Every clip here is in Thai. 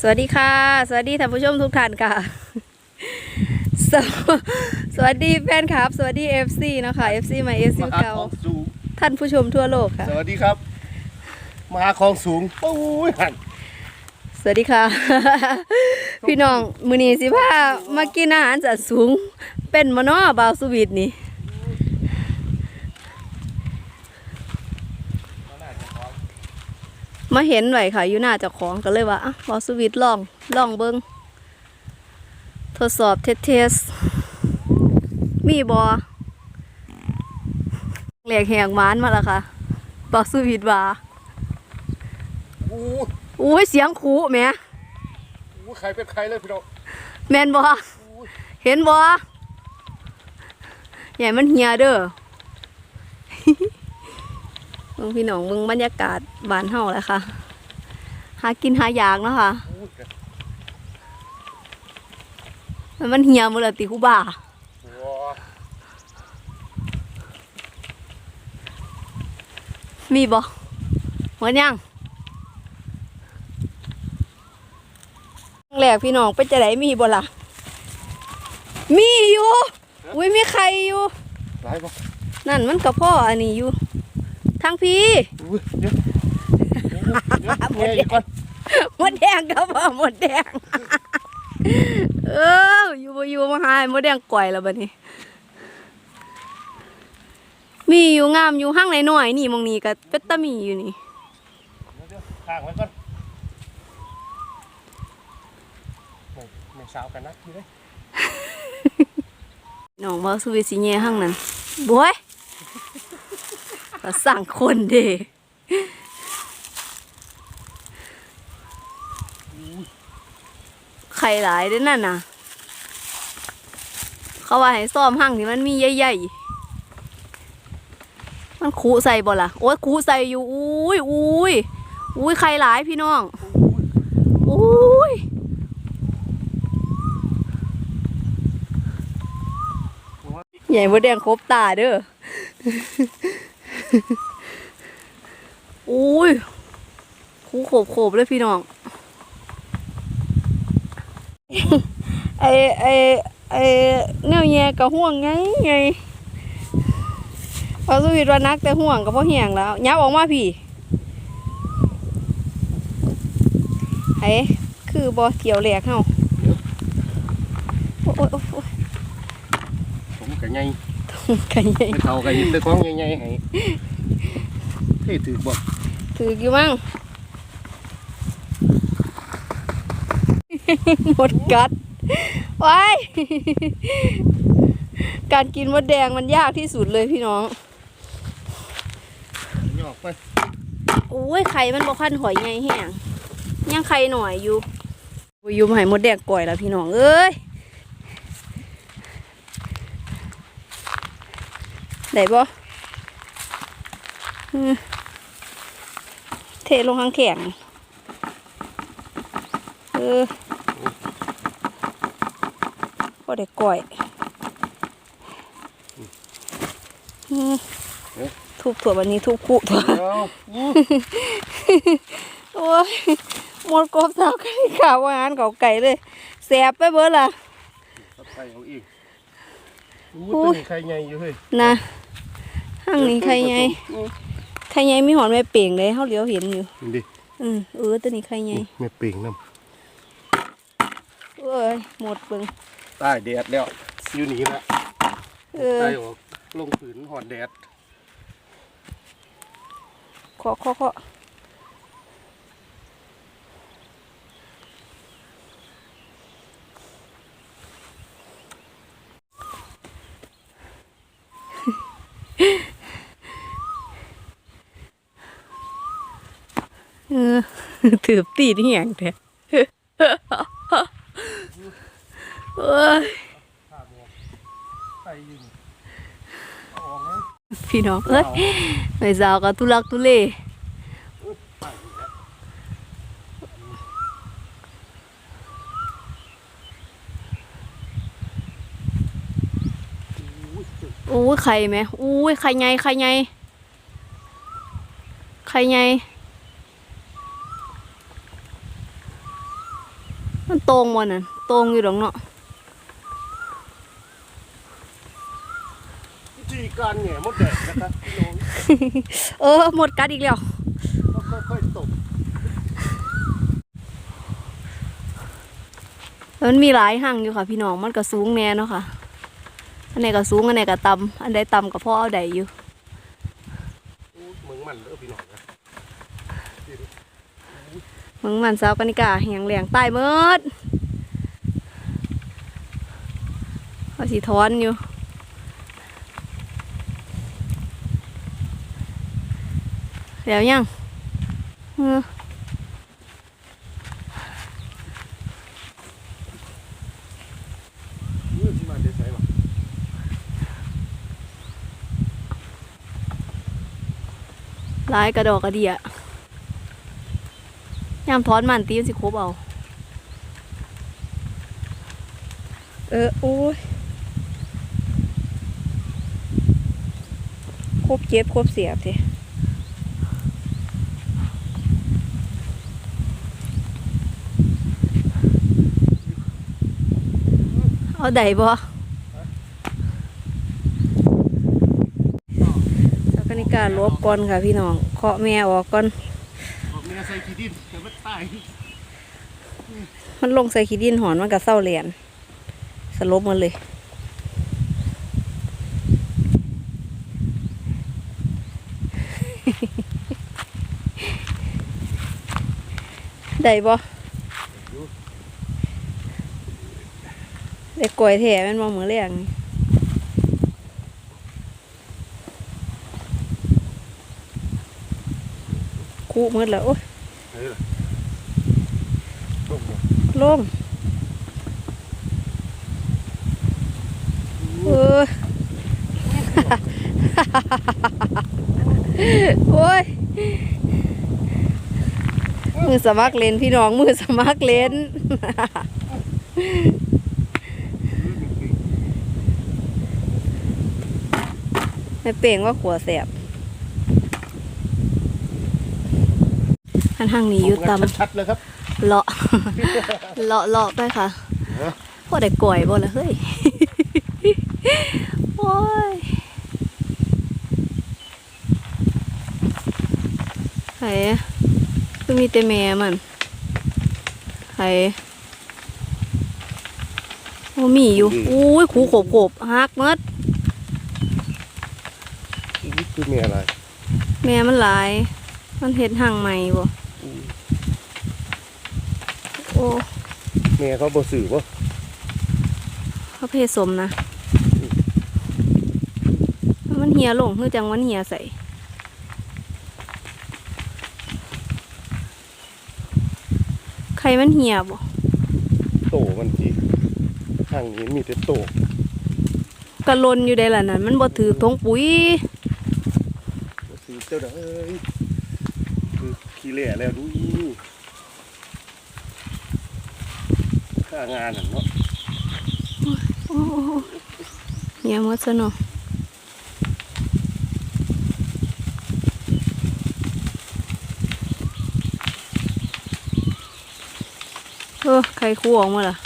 สวัสดีค่ะ สวัสดีท่านผู้ชมทุกท่านค่ะ สวสวัสดีแฟนคลับ สวัสดี FC เนาะคะ FC ใหม่ FC มหาเก่าของสูงท่านผู้ชมทั่วโลกค่ะ สวัสดีครับมหาของสูงปุ้ยหันสวัสดีค่ะ พี่น้องมือนี้สิพามากินอาหารจัดสูง เป็นมานอบาวสวีทนี่ มาเห็นไหวค่ะอยู่หน้าเจ้าของก็เลยว่าอะบาวสวีทลองลองเบิงทดสอบเทสเทสมีบอแหลกแหกหมานมาแล้วค่ะบาวสวีทว่าอู้อุ้ยเสียงคูแหม่อู้ใครเป็นใครเลยพี่น้องแมนบอเห็นบอใหญ่มันเหียเด้อ มึงพี่น้องมึงบรรยากาศบ้านเฮาแหละค่ะ หากินหาอยากเนาะค่ะอู้แกมันมันเหียหมดแล้วติคูบ่าว้ามีบ่หมดยังแรกพี่น้องไปจะไหนมีบ่ล่ะ มีอยู่ อุ้ยมีใครอยู่ หลายปะนั่นมันกับพ่ออันนี้อยู่ ทางพี่อู้เดี๋ยวเดี๋ยวเดี๋ยวอีกก่อนหมดแดงกับพ่อหมดแดงเอออยู่บ่อยู่มาหายหมดแดงก่อยแล้วบัดนี้ มีอยู่งามอยู่ห้างไหนหน่อยนี่มองนี้ก็เป็ดตามีอยู่นี่ข้างไว้ก่อนไม่ไม่สาวกันนะพี่เลยน้องว่าสุวิสิเย่ห้างนั้นบวย ก็สั่งคนเด้ไข่หลายด้อนั่นนะเขาว่าให้ซ่อมห้างที่มันมีใหญ่ๆ มันคูใส่บ่ล่ะ โอ้ยคูใส่อยู่ อุ้ยอุ้ยอุ้ยไข่หลายพี่น้องอุ้ยใหญ่มดแดงครบตาเด้อ อุ้ยคูโขบโขบเลยพี่น้อง ไอไอไอแนวแย่กับห่วงไงไงพอสวิตว่านักแต่ห่วงกับพ่อเหี่ยงแล้วยับออกมาพี่ไอคือบอเกี่ยวแหลกเฮาโอ้ยโอ้ยโอ้ยผมกันไงไก่ใหญ่ไม่เท่ากันยินแต่ของใหญ่ๆให้ เท่ถือบ่ถืออยู่มั้งหมดกัดว้ายการกินมดแดงมันยากที่สุดเลยพี่น้องหยอกไปโอ้ยไข่มันบ่คันหอยไงแห้งยังไข่หน่อยอยู่บ่อยู่มาให้มดแดงก่อยแล้วพี่น้องเอ้ยได้บ่อืม เทลงข้างแข็งเออพอได้ก่อยอืมทุบถั่ววันนี้ทุบคู่ถั่วเดี๋ยวอู้โอ้ยหมดกบสาวไก่ข่าวอาหารเก่าไก่เลยแสบไปเบิดล่ะตัดไปเอาอีกอู้โอ้ตัวยนี้ใครใหญ่อยู่เฮ้ยนะห้างนี้ใครไง อืมใครไงมีหอนแม่เป่งเลยเขาเหลียวเห็นอยู่นี่ดิอืมเออตัวนี้ใครไงแม่ปิงน้เอ้ยหมดเบิ่งำใต้แดดแล้วอยู่นี่ละเออใต้ออกลงผืนหอดแดดเคาะเคาะเคาะ ถือตีนี่อย่างเดียวเอ้ยพี่น้องเอ้ยไม่สาวก็ทุลักทุเลอู้ยไข่ไหมอู้ยไข่ไงไข่ไงไข่ไง มัน ตรงบ่นั่นตรงอยู่ดอกเนาะวิธีการแหง่มดแดงนะครับพี่น้องเออหมดกัดอีกแล้วก็ค่อยๆตบแล้วมันมีหลายหั่งอยู่ค่ะ พี่น้องมันก็สูงแน่เนาะค่ะ อันไหนก็สูงอันไหนก็ต่ำอันใดต่ำก็พอเอาได้อยู่อู้มึงมันเด้อพี่น้องนะ มึงมันสาวกันิกาแหงแหลงใต้เมิดเขาสิทอนอยู่แล้วยังเออนี่ที่มาเดี๋ยวใส่หรอหลายกระดอกกระเดีย ยามทอนมันตีมันสิครบเอา เออโอ้ยครบเจ็บครบเสียบทีเอาได้บ่สักกนิการลบก่อนค่ะพี่น้องเคาะแม่ออกก่อนบอกเมียใส่ขี้ดิน แต่ว่าตายมันลงใส่ขี้ดินหอนมันก็เศร้าเหรียญสลบหมันเลยได้บ่ได้กล้วยแถแมันบ่มือแรงนี่คู่มืดแล้วโอ้ยเฮ้ยลงมา ลงเออโอ้ยมือสมัครเล่นพี่น้องมือสมัครเล่นไม่เป่งว่าขัวแสบอันทางนี้อยู่ตำชัดๆเลยครับ เลาะ เลาะเลาะไปค่ะฮะพอได้ก่อยบ่ละเฮ้ย โอ้ยไห้คือมีแต่แม่มันไห้โอ้มีอยู่อุ้ยขูโขบโขบฮักหมดนี่คือเมียอะไร แม่มันหลาย มันเห็ดห่างใหม่บ่โอ้เมียเขาบ่สื่อบ่เขาเพศสมนะมันเหียลงคือจังมันเหียใส่ใครมันเหียบ่โตมันทีทางนี้มีแต่โตกระลนอยู่ได้ล่ะนั่นมันบ่ถือทงปุ๋ยบ่สื่อเจ้าเด้อเอ้ยคือขี้เหร่แล้วดูอีค่า งานน่ะเนาะโอ้โหเหียหมดซะเนาะเออใครคู่ออกมาล่ะ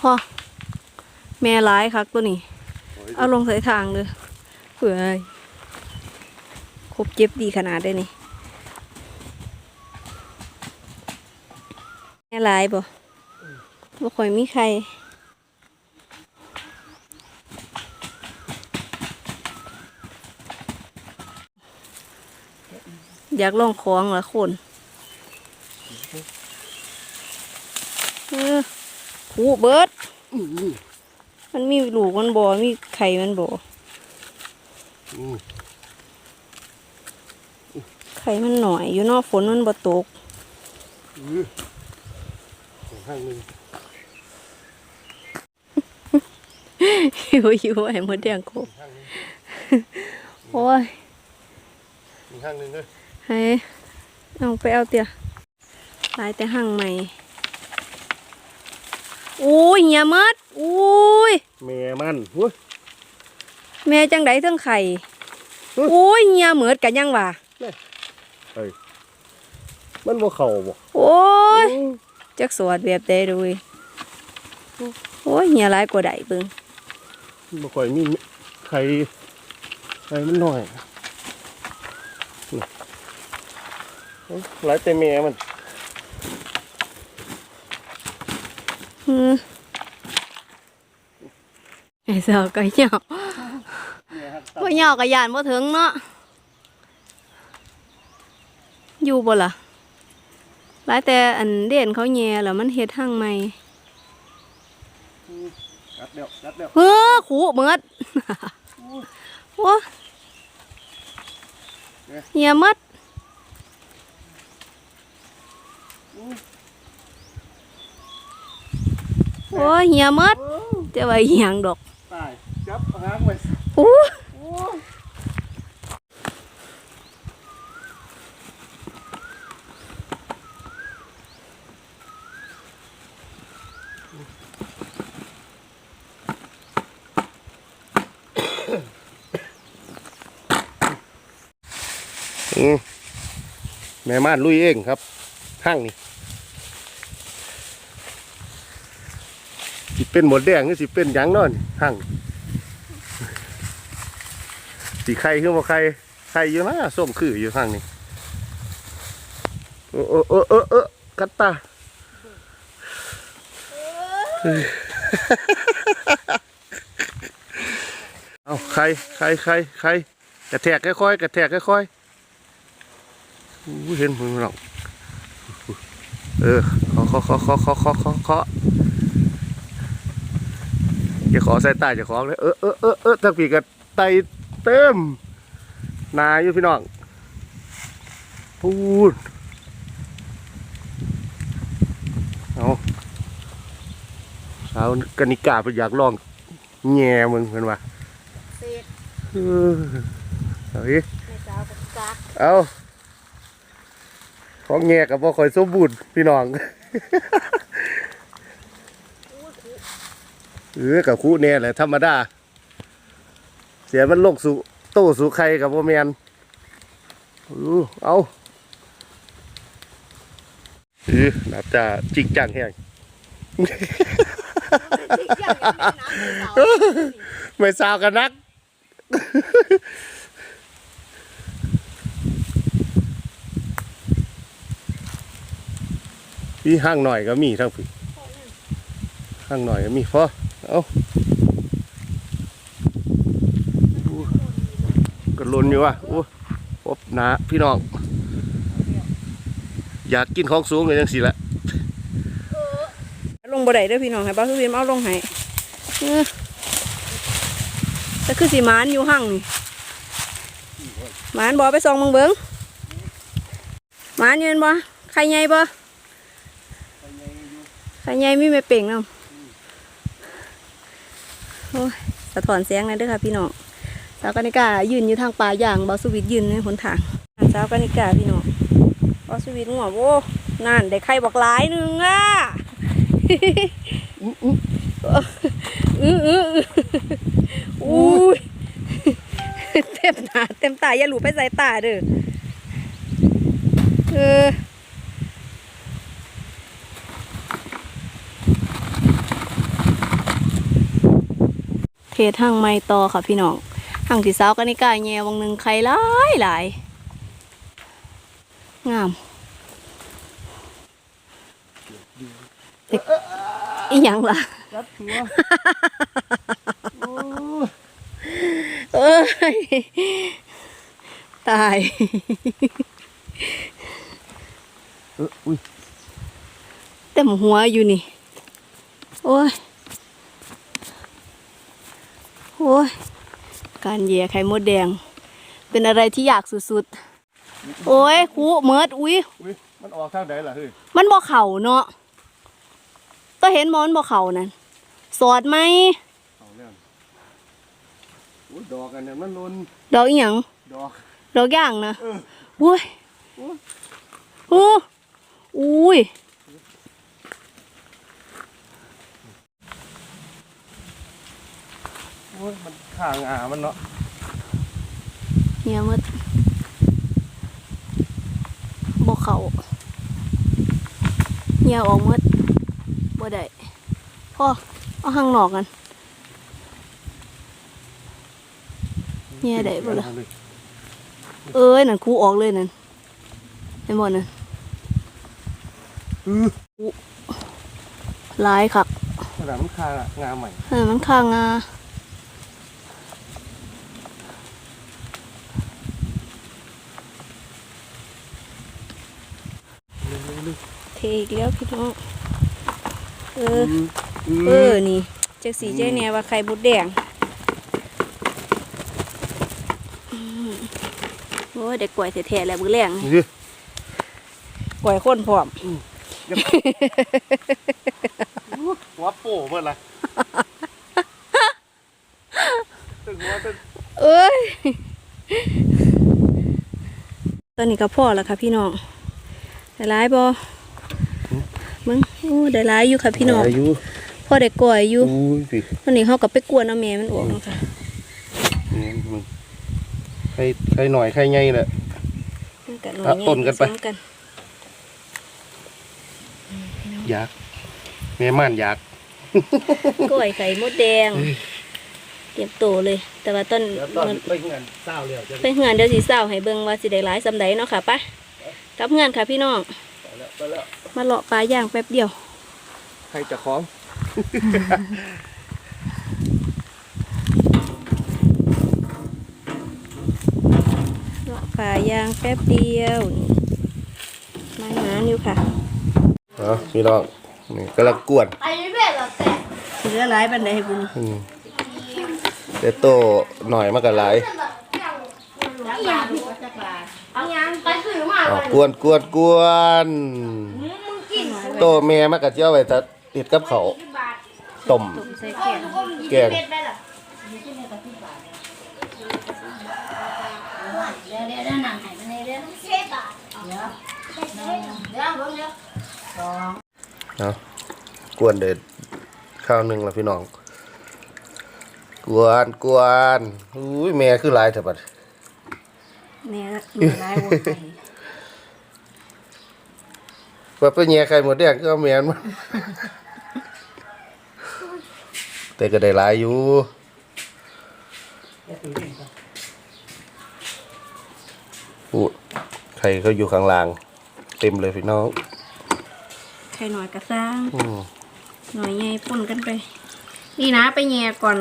พ่อแม่ร้ายคักตัวนี้ เอาลงใส่ทางเลยเผื่อไอ้ครบเจ็บดีขนาดได้นี่ แม่ร้ายบ่บ่ค่อยมีใครอยากลองของละคนเออผูเบิดอือมันมีลูกมันบ่มีไข่มันบ่อือไข่มันหน่อย อยู่เนอกฝนมันบ่ตกอือ ของข้างหนึงหิวหิวไอ้มดแดงโคบข้างหนึงโอ้ยอีกข้างหนึงเด้อให้เอาไปเอาเตียลายแต่ห่างใหม่โอ้ยเหียหมัดโอ้ยแม่มันโอ้ยแม่จังไดเทั้งไข่อุ๊ยโอ้ยเหียเหมือดกันยังวะเอ้ยมันบ่เข่าบ่โอ้ย จักสวดแบบใดดูเว้ยโอ้ยเหียหลายกว่าใดเบิ่งบ่ค่อยมีใครใครมันน้อยนี่เอ้าหลายแต่แม่มันอืมไอ้สาวก็เหยาะบ่เหยาะก็ย่านบ่ถึงเนาะอยู่บ่ล่ะ หลายแต่อันเด่นเขาแย่แล้วมันเฮ็ดทางใหม่กัดแล้วกัดแล้วเฮ้อขู่เมิดโอ้เหียหมดโอ้ยเหียหมดโอ้แต่ว่าอีหยังดอกตายจับหางไว้โอ้โอ้ยอื แม่ม่านลุยเองครับห้างนี่สิเป็นหมดแดงหรือสิเป็นหยังนอนห้างสีไข่ขึ้นมาไข่ไข่อยู่นะส้มคืออยู่ห้างนี่โอ้โอ้โอ้โอ้กัดตาเอาไข่ไข่ไข่ไข่กระแทกค่อยๆกระแทกค่อยๆ เห็นมึงหรอกเออขอขอขอขอขอขอขออย่าขอใส่ตาอย่าขอเลยเออเออเออเออถ้าผีกับไตเติมนายอยู่พี่น้องพูดเอาสาวกนิกาไปอยากลองแง่มึงเห็นปะเออเอาอีเอา ของแงกับบ่ค่อยสมบูรณ์พี่น้องเออกับคู่เนี่ยแหละธรรมดา เสียมันลงสู่โต้สู่ใครกับบ่แมนอู้เอาเออนับจะจริงจังแฮงไม่สาวกันนัก พี่ห้างหน่อยก็มีทั้งพี่ห้างหน่อยก็มีพอเอากระลุนอยู่ว่ะโอ้พบหนาพี่น้อง อยากกินของสูงเลยจังสิละลงบ่ได้ด้อพี่น้องให้บ่าวสุวิมเอาลงให้แต่คือสิหมานอยู่หั่งนี่มานบ่ไปส่องมึงเบิ่งมานยู่แม่นบ่ใครใหญ่บ่ ใครใหญ่มีแม่เป่งนำโอ้ยสะท้อนแสงนั่นเด้อค่ะพี่น้องสาวกนิกายืนอยู่ทางป่าอย่างบ่าวสุวิทยืนในหนทางสาวกนิกาพี่น้องบ่าวสุวิทงัวโว้นั่นได้ไข่บักหลายหนึงอะอืออืออืออืออื้ออุ้ยเต็มหน้าเต็มตาอย่าหลูไปใส่ตาเด้อเออ เพจทางไม้ต่อค่ะพี่น้องทางที่สาวกันนี่กายแง่วังหนึ่งไข่หลายหลายงามเด็กอีหยังล่ะจับหัวโอ้เอ้ยตายเอออุ้ยเต็มหัวอยู่นี่ โอ้ย โอ้ยการเหย่ไข่มดแดง เป็นอะไรที่ยากสุดๆ โอ้ยครูเมิดอุ้ยอุ้ยมันออกทางไหนล่ะเฮ้ยมันบ่เข่าเนาะต้องเห็นมอนบ่เข่านั่นสอดไหมเอาแล้วอุ้ยดอกอันนั้นมันลนดอกอีหยังดอกดอกย่างนะเออโอ้ยโอ้อุ้ย อ้ยมันข้างอ่ามันเนาะเฮียหมดบ่เข่าเหี่ยออกหมดบ่ได้พ่อเอาข้างนอกกันเหี่ยได้บ่ล่ะเอ้ยนั่นครูออกเลยนั่นเห็นบ่นั่นอือหลายคักขนาดมันคางาใหม่เออมันข้างงา เทอีกแล้วพี่น้อง เออ เออ นี่จากสีเจ๊เนี่ยว่าไข่บุดแดงอืมโอ้ยเด็กกล้วยแท้ๆแหละมือแรงนี่นี่กล้วยข้นพร้อมหัวโป้เมื่อไรตึงหัวตึงเอ้ยตอนนี้ก็พ่อแล้วค่ะพี่น้องได้ร้ายบอ มึงโอ้ได้ร้ายอยู่ค่ะพี่น้องอายุพ่อได้กล้วยอยู่อุ้ยพี่วันนี้เขาก็ไปกวนเอาแม่มันออกเนาะค่ะนี่มันใครใครหน่อยใครไงแหละมันก็หน่อยอะใหญ่ต้นกันไปผสมกันอยากแม่ม่านอยากกล้วยไข่มดแดงเตรียมโตเลย แต่ว่าต้นเดี๋ยวตอนไปเงินเศร้าเลยจะไปเฮือนเดี๋ยวสีเศร้าให้เบิ่งว่าสิได้หลายสำใดเนาะค่ะปะกลับเฮือนค่ะพี่น้องไปแล้วไปแล้ว มาเลาะปลาย่างแป๊บเดียว ใครจะคล้อง เลาะปลาย่างแป๊บเดียวนี่มาหาอยู่ค่ะเนาะพี่น้องนี่กำลังกวนสิเหลือหลายบันไดให้บุญอืมเดี๋ยวโตหน่อยมากกับหลายเอายังไปซื้อมาอ๋อกวนกวนกวน โตแม่มากกับเจ้าไว้ตัดติดกับเขาวต้ม ตุ่มใส่แกงแกง เดี๋ยวเดี๋ยวเดี๋ยวนั่งให้มันเดี๋ยวเสียบาทเดี๋ยวเดี๋ยวเดี๋ยวเดี๋ยวเนาะกวนเด็ดข้าวหนึ่งละพี่น้อง กวนกวนอุ้ยแม่คือหลายแต่บัดแม่เหลือหลายวัวไข่ ว่าไปแย่ไข่หมดแดงก็เอาแม่นมาแต่ก็ได้หลายอยู่อู้ไข่เขาอยู่ข้างล่าง เต็มเลยพี่น้องไข่หน่อยกระซ้างอืมหน่อยใหญ่ป่นกันไป นี่นะไปแย่ก่อน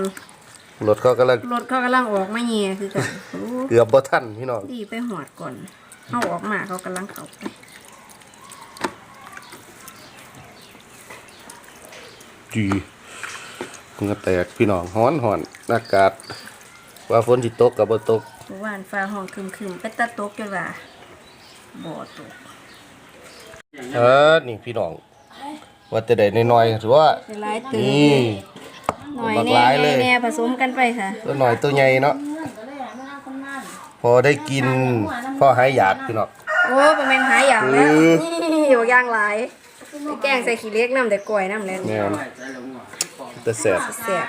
รถเขากำลังรถเขากำลังออกมาแย่คือกันโอ้เกือบบ่ทันพี่น้องดีไปหอดก่อนเขาออกมาเขากำลังเข้าไป จีมันก็แตกพี่น้องฮ้อนฮ้อนอากาศ ว่าฝนสิตกกับบ่ตกเมื่อวานฟ้าห้องครึมๆไปตะตกจนว่าบ่อตกเออนี่พี่น้อง ว่าแต่ได้น้อยๆถือว่าได้หลายตื่นี่หน่อยบักแน่หลายเลยแน่ผสมกันไปค่ะตัวหน่อยตัวใหญ่เนาะพอได้กินพอหายอยากพี่น้องโอ้เป็นแมนหาอย่างแล้วเออนี่อยู่อย่างหลายไป แกงใส่ขี้เล็กน้ำแต่กล้วยน้ำแล้วแม่นแต่แสบแซ่บ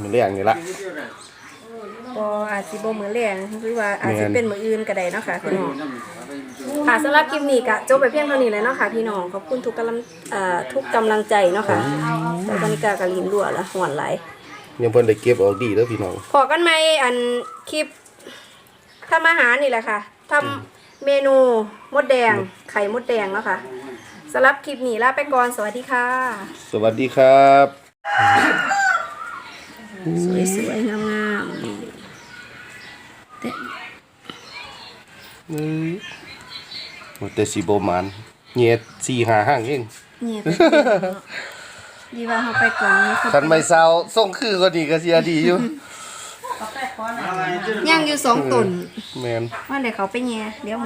มันเรื่องนี่ละก็อาจสิบ่มื้อแรงหรือว่าอาจสิแม่นเป็นมื้ออื่นก็ได้เนาะค่ะพี่น้องค่ะสำหรับคลิปนี้ก็จบไปเพียงเท่านี้เลยเนาะค่ะพี่น้องขอบคุณทุกกำลังเอ่อทุกกำลังใจเนาะค่ะแต่ตอนนี้ก็กะลินรั่วละหวนหลายยังเพิ่นได้เก็บออกดีเด้อพี่น้องพอกันไหมอันคลิปทำอาหารนี่แหละค่ะทำเมนูมดแดงไข่มดแดงเนาะค่ะ สำหรับคลิปนี้ลาไปก่อนสวัสดีค่ะ สวัสดีครับสวยๆงามๆนี่นี่มันแต่สิบ่หมานเงียด4 5ห้างเองเนี่ยไปเที่ยวเนาะดีว่าเขาไปก่อนนี่คือคันไม่เศร้าส่งคือก็ดีก็เสียดีอยู่ย่างอยู่สองตุนแม่นว่าเดี๋ยวเขาไปแง่เดี๋ยว